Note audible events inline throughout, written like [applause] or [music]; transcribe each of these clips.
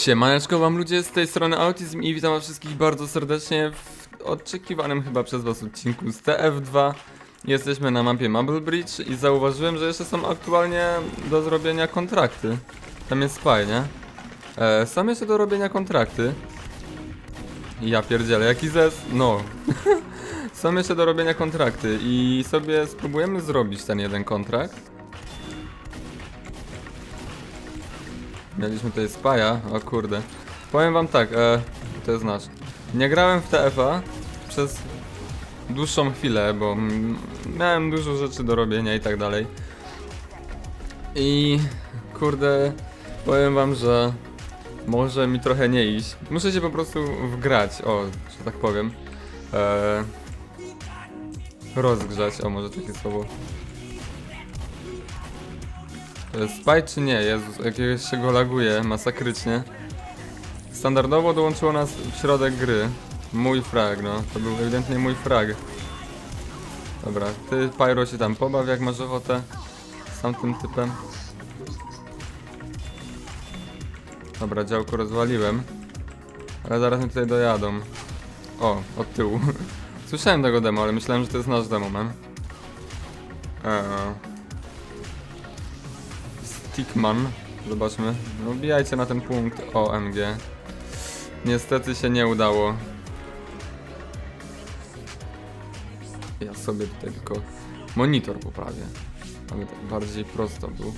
Siemaneczko wam ludzie, z tej strony Autism i witam was wszystkich bardzo serdecznie w oczekiwanym chyba przez was odcinku z TF2 Jesteśmy na mapie Mumble Bridge i zauważyłem, że jeszcze są aktualnie do zrobienia kontrakty. Tam jest spy, nie? E, są jeszcze do robienia kontrakty. Ja pierdzielę, jaki zes... no. [laughs] Są jeszcze do robienia kontrakty i sobie spróbujemy zrobić ten jeden kontrakt Mieliśmy tutaj Spaja, o kurde. Powiem wam tak, e, to jest nasz. Nie grałem w TFA przez dłuższą chwilę, bo miałem dużo rzeczy do robienia i tak dalej. I kurde, powiem wam, że może mi trochę nie iść. Muszę się po prostu wgrać, o, że tak powiem. E, rozgrzać, o może takie słowo. Jest spy czy nie? Jezus, jakiegoś się go laguje masakrycznie. Standardowo dołączyło nas w środek gry. Mój frag, no. To był ewidentnie mój frag. Dobra, ty Pyro się tam pobaw jak masz ochotę. Z tamtym typem. Dobra, działko rozwaliłem. Ale zaraz mi tutaj dojadą. O, od tyłu. [laughs] Słyszałem tego demo, ale myślałem, że to jest nasz demo, man. Eee. Stickman. Zobaczmy. No wbijajcie na ten punkt OMG. Niestety się nie udało. Ja sobie tutaj tylko monitor poprawię. Ale tak bardziej prosto był.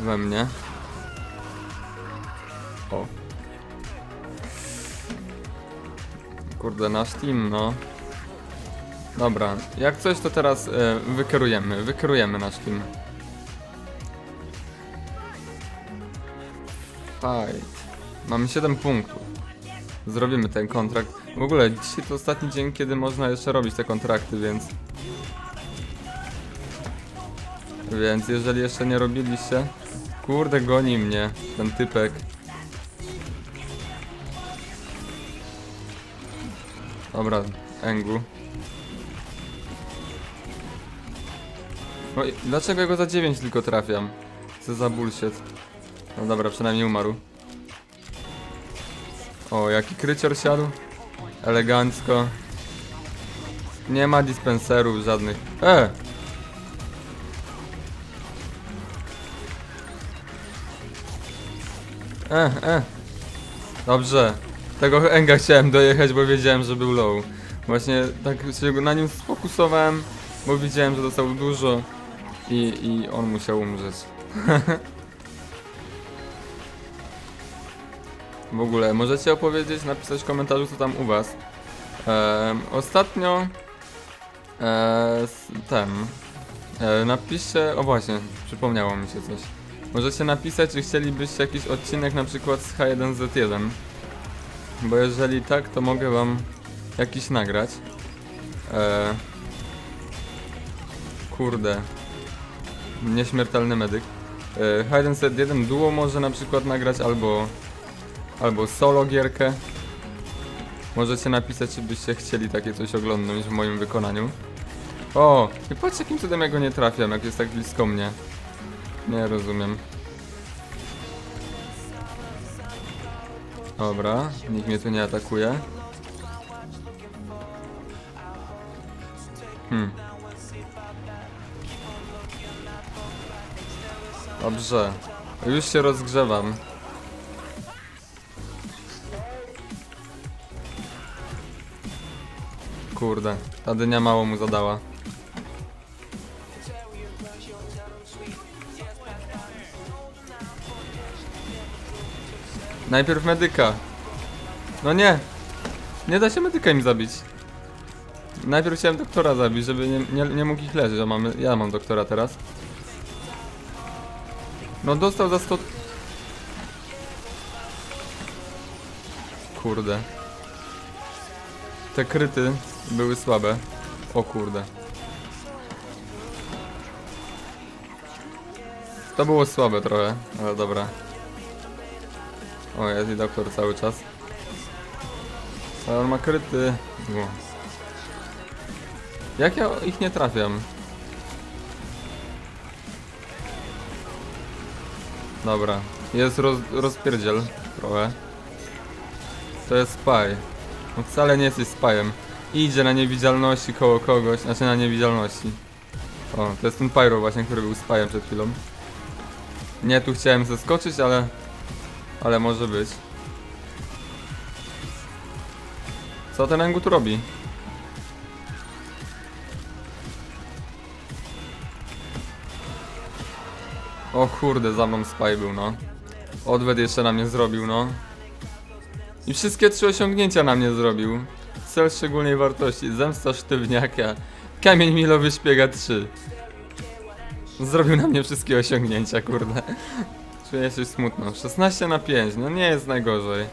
We mnie. O. Kurde, nasz team, no. Dobra, jak coś to teraz e, wykierujemy, wykierujemy nasz team. Fight. Mamy 7 punktów. Zrobimy ten kontrakt. W ogóle dzisiaj to ostatni dzień, kiedy można jeszcze robić te kontrakty, więc... Więc jeżeli jeszcze nie robiliście... Kurde, goni mnie ten typek. Dobra, Engu. Oj, dlaczego ja go za 9 tylko trafiam? Co za bullshit. No dobra, przynajmniej umarł. O, jaki krycior siadł. Elegancko. Nie ma dispenserów żadnych. E! E, e. Dobrze. Tego Enga chciałem dojechać, bo wiedziałem, że był low. Właśnie tak się na nim sfokusowałem, bo widziałem, że dostał dużo i, i on musiał umrzeć. [laughs] W ogóle, możecie opowiedzieć, napisać w komentarzu, co tam u was. Em, ostatnio e, ten e, napiszcie, o właśnie, przypomniało mi się coś. Możecie napisać, czy chcielibyście jakiś odcinek na przykład z H1Z1. Bo jeżeli tak, to mogę wam jakiś nagrać. E, kurde. Nieśmiertelny medyk. E, H1Z1 duo może na przykład nagrać albo albo solo gierkę. Możecie napisać, czy byście chcieli takie coś oglądnąć w moim wykonaniu. O, i patrz jakim cudem ja go nie trafiam, jak jest tak blisko mnie. Nie rozumiem. Dobra, nikt mnie tu nie atakuje. Hmm. Dobrze. Już się rozgrzewam. Kurde, ta dynia mało mu zadała. Najpierw medyka. No nie. Nie da się medyka im zabić. Najpierw chciałem doktora zabić, żeby nie, nie, nie mógł ich leżeć, a mamy, ja mam doktora teraz. No dostał za 100... Kurde. Te kryty były słabe. O kurde. To było słabe trochę, ale dobra. O, jest i doktor cały czas. Ale on ma kryty. Jak ja ich nie trafiam? Dobra, Jest roz, rozpierdziel trochę. To jest spy. No wcale nie jesteś spyem. Idzie na niewidzialności koło kogoś, znaczy na niewidzialności. O, to jest ten Pyro właśnie, który był spyem przed chwilą. Nie, tu chciałem zeskoczyć, ale... Ale może być. Co ten Engu tu robi? O kurde, za mną spy był, no. Odwet jeszcze na mnie zrobił, no. I wszystkie trzy osiągnięcia na mnie zrobił. Cel szczególnej wartości, zemsta sztywniaka, kamień milowy szpiega 3. Zrobił na mnie wszystkie osiągnięcia, kurde. Czuję się smutno. 16 na 5, no nie jest najgorzej.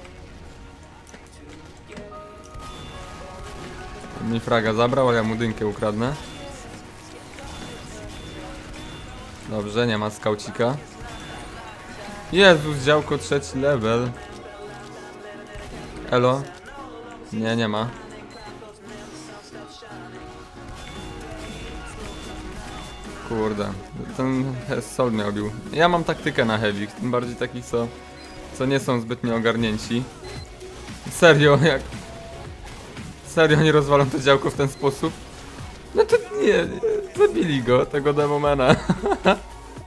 Mi fraga zabrał, ale ja mu dynkę ukradnę. Dobrze, nie ma skaucika. Jezus, działko trzeci level. Elo? Nie, nie ma. Kurde, ten Soul miał bił. Ja mam taktykę na heavy, tym bardziej takich, co, co nie są zbytnio ogarnięci. Serio, jak... Serio nie rozwalą to działko w ten sposób? No to nie, zabili go, tego demomena.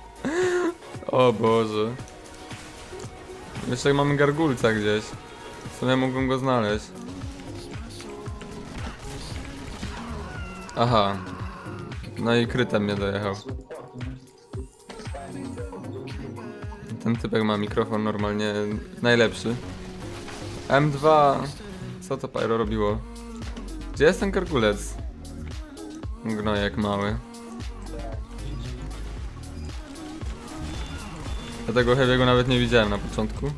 [laughs] o Boże. Jeszcze mamy gargulca gdzieś. W sumie mógłbym go znaleźć. Aha. No i krytem mnie dojechał. Ten typek ma mikrofon normalnie najlepszy. M2. Co to Pyro robiło? Gdzie jest ten kargulec? Gnojek mały. Ja tego Heavy'ego nawet nie widziałem na początku.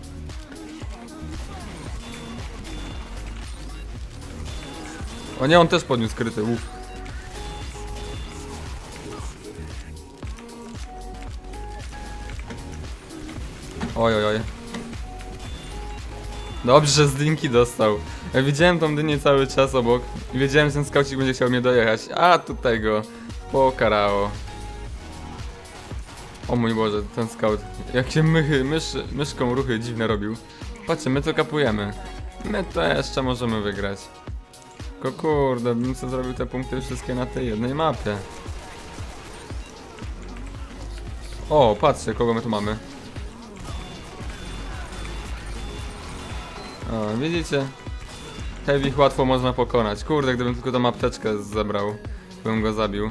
O nie, on też podniósł kryty, uff. Oj, oj, oj. Dobrze, że z dynki dostał. Ja widziałem tą dynię cały czas obok i wiedziałem, że ten skaucik będzie chciał mnie dojechać. A, tutaj go pokarało. O mój Boże, ten scout. Jakie mychy, mysz, myszką ruchy dziwne robił. Patrzcie, my to kapujemy. My to jeszcze możemy wygrać. Tylko kurde, bym sobie zrobił te punkty wszystkie na tej jednej mapie. O, patrzcie, kogo my tu mamy. O, widzicie? Heavy łatwo można pokonać. Kurde, gdybym tylko tą apteczkę zebrał, bym go zabił.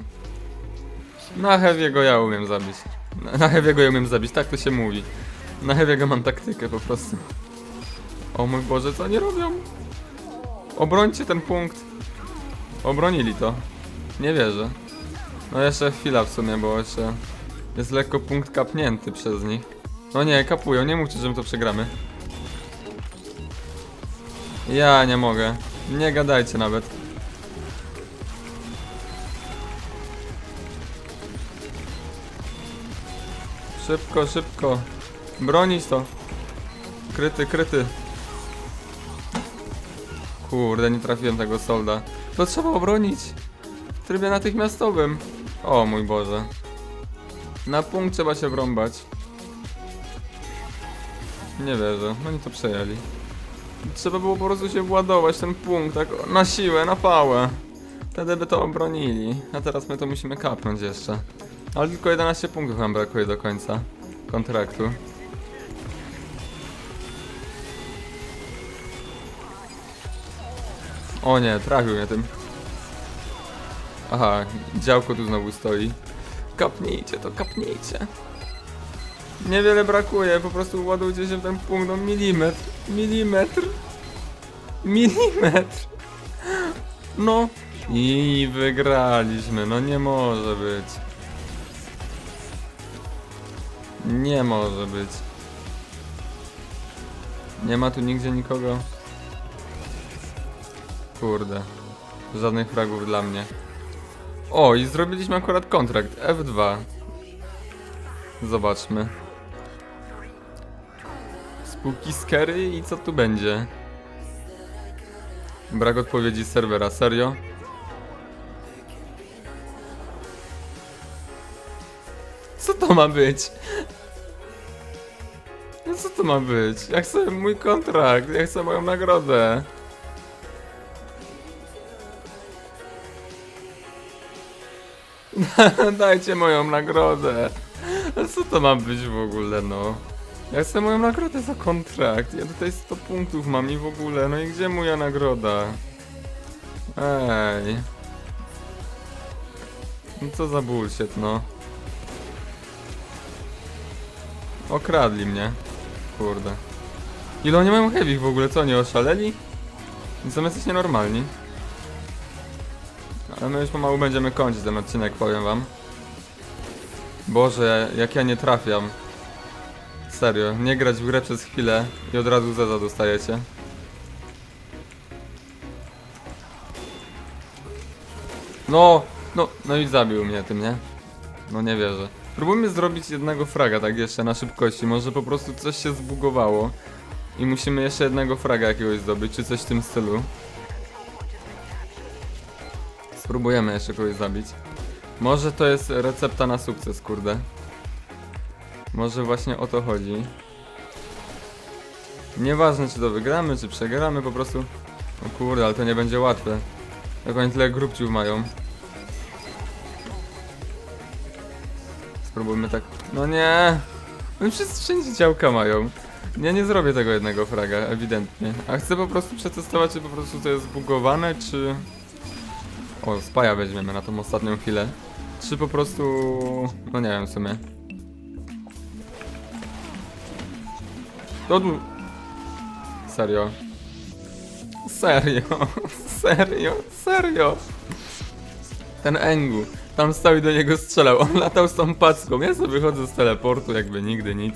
Na Heavy'ego ja umiem zabić. Na, na Heavy'ego ja umiem zabić, tak to się mówi. Na Heavy'ego mam taktykę po prostu. O mój Boże, co oni robią? Obrońcie ten punkt. Obronili to. Nie wierzę. No jeszcze chwila w sumie, bo jeszcze jest lekko punkt kapnięty przez nich. No nie, kapują, nie mówcie, że my to przegramy. Ja nie mogę. Nie gadajcie nawet. Szybko, szybko. Bronić to. Kryty, kryty. Kurde, nie trafiłem tego solda. To trzeba obronić. W trybie natychmiastowym. O mój Boże. Na punkt trzeba się wrąbać. Nie wierzę. Oni to przejęli. Trzeba było po prostu się władować ten punkt, tak na siłę, na pałę. Wtedy by to obronili. A teraz my to musimy kapnąć jeszcze. Ale tylko 11 punktów nam brakuje do końca kontraktu. O nie, trafił mnie tym. Aha, działko tu znowu stoi. Kapnijcie to, kapnijcie. Niewiele brakuje, po prostu ładujcie się w ten punkt, no milimetr, milimetr, milimetr. No i wygraliśmy, no nie może być. Nie może być. Nie ma tu nigdzie nikogo. Kurde. Żadnych fragów dla mnie. O, i zrobiliśmy akurat kontrakt. F2. Zobaczmy. Spooky Scary i co tu będzie? Brak odpowiedzi serwera, serio? Co to ma być? co to ma być? Ja chcę mój kontrakt, ja chcę moją nagrodę. [laughs] Dajcie moją nagrodę. Ale co to ma być w ogóle, no? Ja chcę moją nagrodę za kontrakt. Ja tutaj 100 punktów mam i w ogóle, no i gdzie moja nagroda? Ej. No co za bullshit, no. Okradli mnie. Kurde. Ile oni mają heavy w ogóle? Co, oni oszaleli? Są jacyś nienormalni. Ale my już pomału będziemy kończyć ten odcinek, powiem wam. Boże, jak ja nie trafiam. Serio, nie grać w grę przez chwilę i od razu zeza dostajecie. No, no, no i zabił mnie tym, nie? No nie wierzę. Próbujmy zrobić jednego fraga tak jeszcze na szybkości. Może po prostu coś się zbugowało. I musimy jeszcze jednego fraga jakiegoś zdobyć, czy coś w tym stylu. Spróbujemy jeszcze kogoś zabić. Może to jest recepta na sukces, kurde. Może właśnie o to chodzi. Nieważne czy to wygramy, czy przegramy, po prostu... O kurde, ale to nie będzie łatwe. Jak oni tyle grupciów mają. Spróbujmy tak... No nie! Oni wszyscy wszędzie działka mają. Ja nie zrobię tego jednego fraga, ewidentnie. A chcę po prostu przetestować, czy po prostu to jest zbugowane, czy... O, spaja weźmiemy na tą ostatnią chwilę. Czy po prostu... No nie wiem w sumie. To du... Serio. Serio. [laughs] Serio. Serio. Ten Engu. Tam stał i do niego strzelał. On latał z tą packą. Ja sobie wychodzę z teleportu, jakby nigdy nic.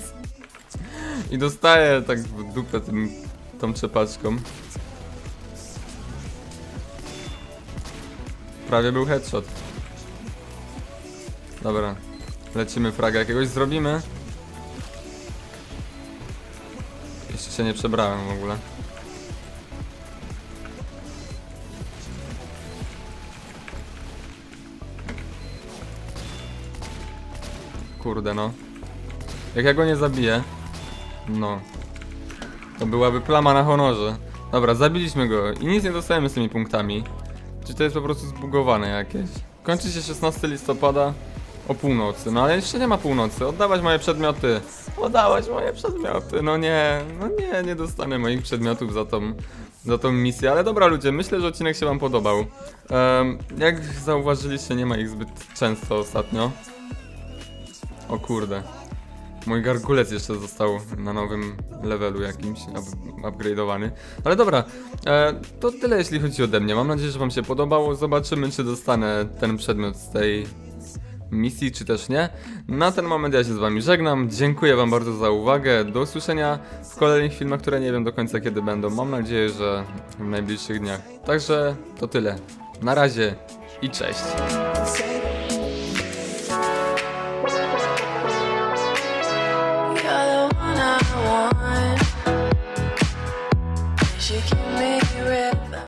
I dostaję tak w dupę tym, tą trzepaczką. Prawie był headshot. Dobra. Lecimy fraga jakiegoś zrobimy. Jeszcze się nie przebrałem w ogóle. Kurde no. Jak ja go nie zabiję, no. To byłaby plama na honorze. Dobra, zabiliśmy go i nic nie dostajemy z tymi punktami. Czy to jest po prostu zbugowane jakieś? Kończy się 16 listopada o północy, no ale jeszcze nie ma północy. Oddawać moje przedmioty. Oddawać moje przedmioty. No nie, no nie, nie dostanę moich przedmiotów za tą, za tą misję. Ale dobra ludzie, myślę, że odcinek się wam podobał. Em, jak zauważyliście, nie ma ich zbyt często ostatnio. O kurde. Mój gargulec jeszcze został na nowym levelu jakimś, up, upgrade'owany. Ale dobra, e, to tyle jeśli chodzi ode mnie. Mam nadzieję, że wam się podobało. Zobaczymy, czy dostanę ten przedmiot z tej misji, czy też nie. Na ten moment ja się z wami żegnam. Dziękuję wam bardzo za uwagę. Do usłyszenia w kolejnych filmach, które nie wiem do końca kiedy będą. Mam nadzieję, że w najbliższych dniach. Także to tyle. Na razie i cześć.